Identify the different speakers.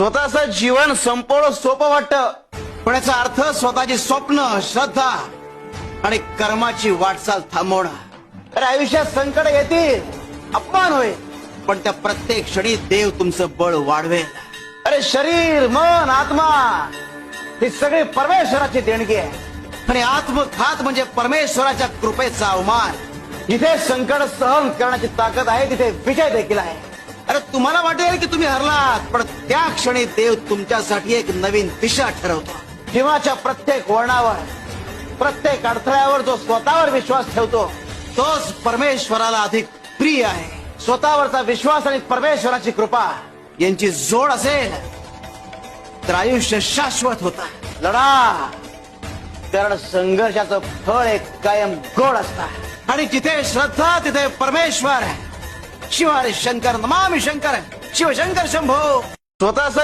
Speaker 1: स्वतःच जीवन संपवणं सोपं वाटत पण याचा अर्थ स्वतःची स्वप्न श्रद्धा आणि कर्माची वाटचाल थांबवणं. अरे आयुष्यात संकट येतील अपमान होईल पण त्या प्रत्येक क्षणी देव तुमचं बळ वाढवेल. अरे शरीर मन आत्मा ही सगळी परमेश्वराची देणगी आहे. आणि आत्मघात म्हणजे परमेश्वराच्या कृपेचा अवमान. जिथे संकट सहन करण्याची ताकद आहे तिथे विजय देखील आहे. अरे तुम्हाला वाटेल की तुम्ही हरलात पण त्या क्षणी देव तुमच्यासाठी एक नवीन दिशा ठरवतो. जीवनाच्या प्रत्येक वळणावर प्रत्येक अडथळ्यावर जो स्वतःवर विश्वास ठेवतो तोच परमेश्वराला अधिक प्रिय आहे. स्वतःवरचा विश्वास आणि परमेश्वराची कृपा यांची जोड असेल तर आयुष्य शाश्वत होत लढा! कारण संघर्षाचं फळ एक कायम गोड असतात आणि जिथे श्रद्धा तिथे परमेश्वर आहे. शिवारी शंकर नमामि शंकर शिवशंकर शंभो. स्वतःच